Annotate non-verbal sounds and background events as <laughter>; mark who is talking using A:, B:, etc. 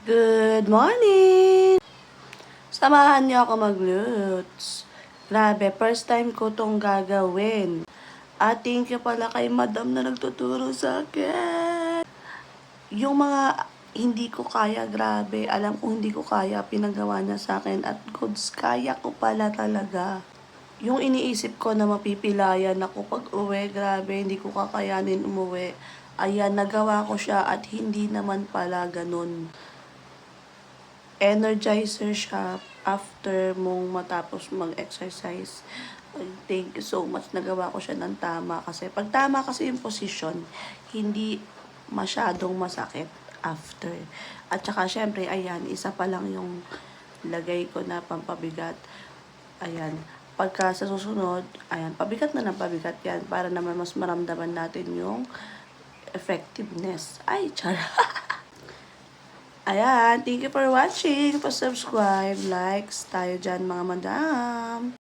A: Good morning! Samahan niyo ako mag-lutes. Grabe, first time ko tong gagawin. At thank you pala kay madam na nagtuturo sa akin. Yung mga hindi ko kaya, grabe. Alam ko hindi ko kaya, pinagawa niya sa akin. At goods, kaya ko pala talaga. Yung iniisip ko na mapipilayan ako pag uwi, grabe, hindi ko kakayanin umuwi. Ayan, nagawa ko siya at hindi naman pala ganun energizer siya after mong matapos mag-exercise. Thank you so much. Nagawa ko siya ng tama. Kasi pag tama kasi yung position, hindi masyadong masakit after. At saka, syempre, ayan, isa pa lang yung lagay ko na pampabigat. Ayan. Pagka sa susunod, ayan, pabigat na ng pabigat yan para naman mas maramdaman natin yung effectiveness. Ay, chara. <laughs> Ayan, thank you for watching. Pa-subscribe, likes tayo dyan mga madam.